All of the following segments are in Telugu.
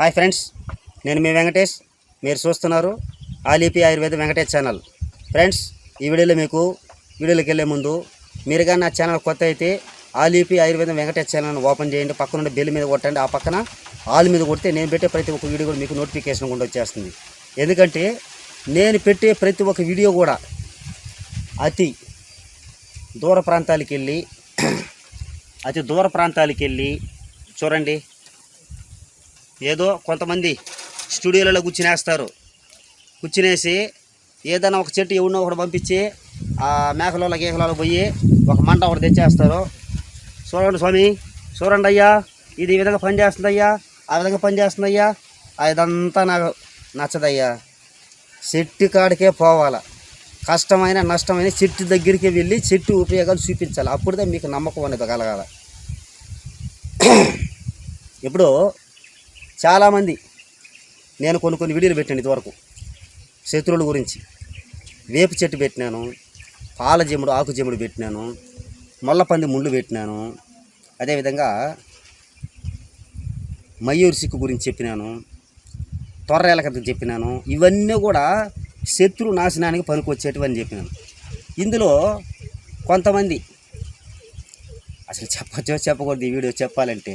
హాయ్ ఫ్రెండ్స్ నేను మీ వెంకటేష్. మీరు చూస్తున్నారు ఆలీపి ఆయుర్వేద వెంకటేష్ ఛానల్. ఫ్రెండ్స్ ఈ వీడియోలో మీకు వీడియోలోకి వెళ్ళే ముందు మీరు కానీ నా ఛానల్ కొత్త అయితే ఆలీపి ఆయుర్వేదం వెంకటేష్ ఛానల్ని ఓపెన్ చేయండి. పక్కన బెల్ మీద కొట్టండి. ఆ పక్కన ఆల్ మీద కొడితే నేను పెట్టే ప్రతి ఒక్క వీడియో కూడా మీకు నోటిఫికేషన్ కూడా వచ్చేస్తుంది. ఎందుకంటే నేను పెట్టే ప్రతి ఒక్క వీడియో కూడా అతి దూర ప్రాంతాలకు వెళ్ళి అతి దూర ప్రాంతాలకు వెళ్ళి చూడండి. ఏదో కొంతమంది స్టూడియోలలో కూర్చునేస్తారు. కూర్చునేసి ఏదైనా ఒక చెట్టు ఎవడో ఒకటి పంపించి ఆ మేకలలో గీకలలో పోయి ఒక మంట ఒకటి తెచ్చేస్తారు. చూడండి స్వామి చూడండి అయ్యా ఇది ఈ విధంగా పనిచేస్తుందయ్యా ఆ విధంగా పనిచేస్తుందయ్యా ఇదంతా నాకు నచ్చదయ్యా. చెట్టు కాడికే పోవాల. కష్టమైన నష్టమైన చెట్టు దగ్గరికి వెళ్ళి చెట్టు ఉపయోగాలు చూపించాలి. అప్పుడే మీకు నమ్మకం అనేది కలగాల. ఇప్పుడు చాలామంది నేను కొన్ని కొన్ని వీడియోలు పెట్టాను ఇదివరకు. శత్రువుల గురించి. వేపు చెట్టు పెట్టినాను పాల జెముడు ఆకు పెట్టినాను మొల్లపంది ముళ్ళు పెట్టినాను అదేవిధంగా మయూరు సిక్కు గురించి చెప్పినాను తొర్రేల కథ చెప్పినాను ఇవన్నీ కూడా శత్రు నాశనానికి పనికొచ్చేటివని చెప్పినాను. ఇందులో కొంతమంది అసలు చెప్పచ్చో చెప్పకూడదు ఈ వీడియో చెప్పాలంటే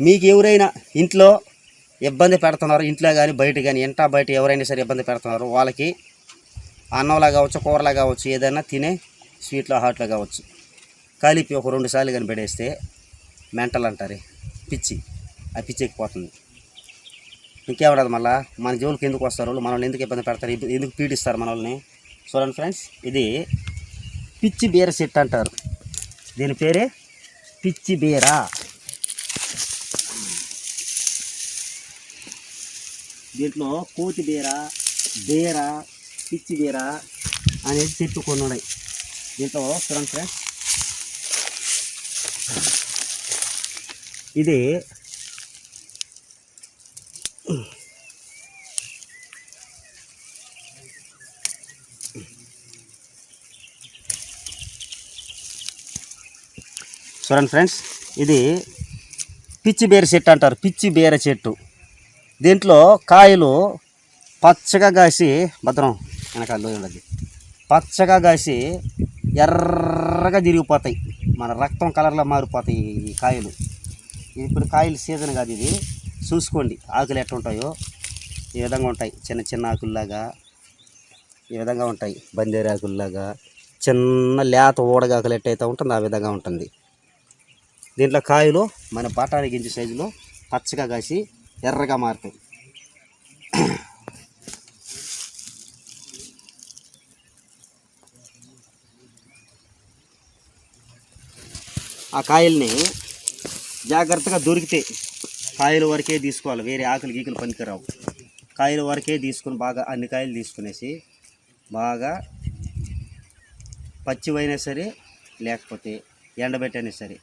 మీకు ఎవరైనా ఇంట్లో ఇబ్బంది పెడుతున్నారు ఇంట్లో కానీ బయట కానీ ఇంట బయట ఎవరైనా సరే ఇబ్బంది పెడుతున్నారు వాళ్ళకి అన్నంలా కావచ్చు కూరలా కావచ్చు ఏదైనా తినే స్వీట్లో హాట్లో కావచ్చు. కలిపి ఒక రెండు సార్లు కానీ పెడేస్తే మెంటల్ అంటారు పిచ్చి. ఆ పిచ్చి ఎక్కిపోతుంది. ఇంకేమడదు మళ్ళా? మన జోలికి ఎందుకు వస్తారు మనల్ని ఎందుకు ఇబ్బంది పెడతారు? ఎందుకు పీడిస్తారు మనల్ని? చూడండి ఫ్రెండ్స్ ఇది పిచ్చి బీర సెట్ అంటారు. దీని పేరే పిచ్చి బీర. దీంట్లో కోతి బీర బీర పిచ్చి బీర అనేది చెట్టు కొన్ని ఉన్నాయి దీంట్లో చూడండి ఫ్రెండ్స్. ఇది చూడండి ఫ్రెండ్స్ ఇది పిచ్చి బీర చెట్టు అంటారు. పిచ్చి బీర చెట్టు. దీంట్లో కాయలు పచ్చగా కాసి భద్రం వెనకాల ఉండదు పచ్చగా కాసి ఎర్రగా తిరిగిపోతాయి. మన రక్తం కలర్లో మారిపోతాయి ఈ కాయలు. ఇప్పుడు కాయలు సీజన్ కాదు ఇది. చూసుకోండి ఆకులు ఎట్లా ఉంటాయో. ఈ విధంగా ఉంటాయి. చిన్న చిన్న ఆకుల్లాగా ఈ విధంగా ఉంటాయి. బందేరు ఆకుల్లాగా చిన్న లేత ఊడగాకులు ఎట్టయితే ఉంటుంది ఆ విధంగా ఉంటుంది. దీంట్లో కాయలు మన బఠానీ గింజ సైజులో పచ్చగా కాసి ఎర్రగా మారుతాయి ఆ కాయల్ని జాగ్రత్తగా దొరికితే కాయల వరకే తీసుకోవాలి. వేరే ఆకులు గీకులు పనికిరావు. కాయల వరకే తీసుకుని బాగా అన్ని కాయలు తీసుకునేసి బాగా పచ్చివైనా సరే లేకపోతే ఎండబెట్టైనా సరే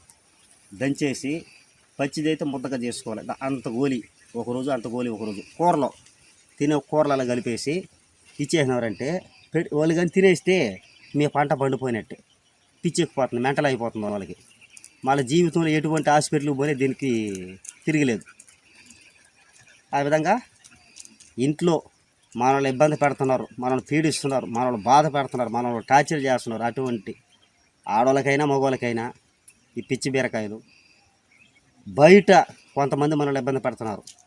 దంచేసి పచ్చిదైతే ముద్దగా చేసుకోవాలి. దా- అంత గోలి. ఒకరోజు అంత గోలి ఒకరోజు. కూరలో తినే కూరలు అలా కలిపేసి ఇచ్చేసినారంటే పెట్టి వాళ్ళు కానీ తినేస్తే మీ పంట పండిపోయినట్టే. పిచ్చెక్కిపోతుంది మెంటల్ అయిపోతుంది వాళ్ళకి. మళ్ళీ జీవితంలో ఎటువంటి హాస్పిటల్కి పోలే దీనికి తిరగలేదు. ఆ విధంగా ఇంట్లో మనల్ని ఇబ్బంది పెడుతున్నారు మనల్ని పీడిస్తున్నారు మనల్ని బాధ పెడుతున్నారు మనల్ని టార్చర్ చేస్తున్నారు అటువంటి ఆడవాళ్ళకైనా మగవాళ్ళకైనా ఈ పిచ్చి బీరకాయలు. బయట కొంతమంది మనల్ని ఇబ్బంది పెడుతున్నారు.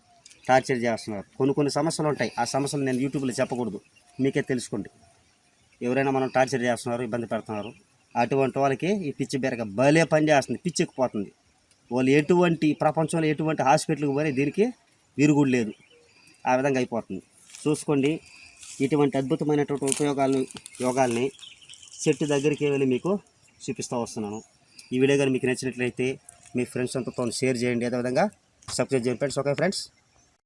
టార్చర్ చేస్తున్నారు. కొన్ని కొన్ని సమస్యలు ఉంటాయి. ఆ సమస్యలు నేను యూట్యూబ్లో చెప్పకూడదు. మీకే తెలుసుకోండి. ఎవరైనా మనం టార్చర్ చేస్తున్నారు ఇబ్బంది పెడుతున్నారు అటువంటి వాళ్ళకి ఈ పిచ్చి బెరక భలే పని చేస్తుంది. పిచ్చి ఎక్కిపోతుంది. వాళ్ళు ఎటువంటి ప్రపంచంలో ఎటువంటి హాస్పిటల్కి పోయి దీనికి విరుగుడు లేదు. ఆ విధంగా అయిపోతుంది. చూసుకోండి. ఇటువంటి అద్భుతమైనటువంటి ఉపయోగాలను యోగాల్ని చెట్టు దగ్గరికి వెళ్ళి మీకు చూపిస్తూ వస్తున్నాను. ఈ వీడియో కానీ మీకు నచ్చినట్లయితే మీ ఫ్రెండ్స్ అంతా షేర్ చేయండి. అదేవిధంగా సబ్స్క్రైబ్ చేయండి ఫ్రెండ్స్. Okay friends.